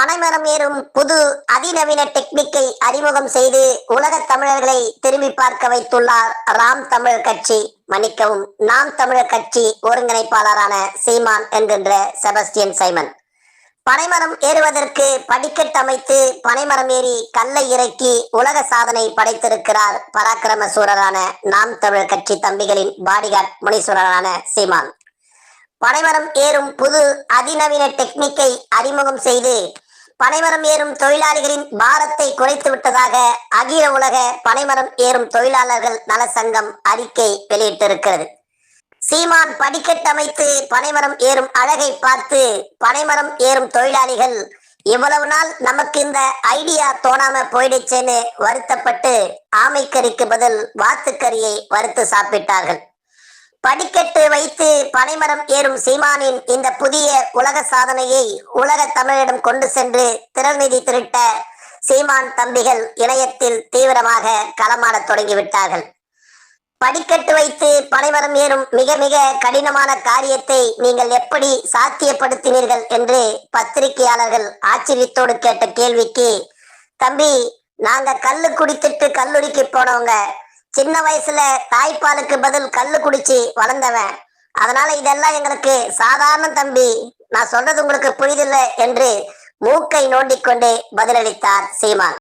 பனைமரம் ஏறும் புது அதிநவீன டெக்னிக்கை அறிமுகம் செய்து உலக தமிழர்களை திரும்பி பார்க்க வைத்துள்ளார் ராம் தமிழர் கட்சி. மன்னிக்கவும் நாம் தமிழர் கட்சி ஒருங்கிணைப்பாளரான சீமான் என்கின்ற செபஸ்டியன் சைமன். பனைமரம் ஏறுவதற்கு படிக்கட்டு அமைத்து பனைமரம் ஏறி கல்லை இறக்கி உலக சாதனை படைத்திருக்கிறார் பராக்கிரம சூரரான நாம் தமிழர் கட்சி தம்பிகளின் பாடிகார்ட் முனீஸ்வரரான சீமான். பனைமரம் ஏறும் புது அதிநவீன டெக்னிக்கை அறிமுகம் செய்து பனைமரம் ஏறும் தொழிலாளிகளின் பாரத்தை குறைத்து விட்டதாக அகில உலக பனைமரம் ஏறும் தொழிலாளர்கள் நல சங்கம் அறிக்கை வெளியிட்டிருக்கிறது. சீமான் படிக்கட்டமைத்து பனைமரம் ஏறும் அழகை பார்த்து பனைமரம் ஏறும் தொழிலாளிகள் இவ்வளவு நாள் நமக்கு இந்த ஐடியா தோணாம போயிடுச்சேன்னு வருத்தப்பட்டு ஆமைக்கறிக்கு பதில் வாத்துக்கறியை வறுத்து சாப்பிட்டார்கள். படிக்கட்டு வைத்து பனைமரம் ஏறும் சீமானின் இந்த புதிய உலக சாதனையை உலக தமிழிடம் கொண்டு சென்று திறல்நிதி திருட்ட சீமான் தம்பிகள் இணையத்தில் தீவிரமாக களமாடத் தொடங்கிவிட்டார்கள். படிக்கட்டு வைத்து பனைமரம் ஏறும் மிக மிக கடினமான காரியத்தை நீங்கள் எப்படி சாத்தியப்படுத்தினீர்கள் என்று பத்திரிகையாளர்கள் ஆச்சரியத்தோடு கேட்ட கேள்விக்கு தம்பி நாங்க கல்லு குடித்துட்டு கல்லூரிக்கு போனவங்க சின்ன வயசுல தாய்ப்பாலுக்கு பதில் கல்லு குடிச்சு வளர்ந்தவன். அதனால இதெல்லாம் எங்களுக்கு சாதாரண தம்பி நான் சொல்றது உங்களுக்கு புரிதில்லை என்று மூக்கை நோண்டிக்கொண்டே பதிலளித்தார் சீமான்.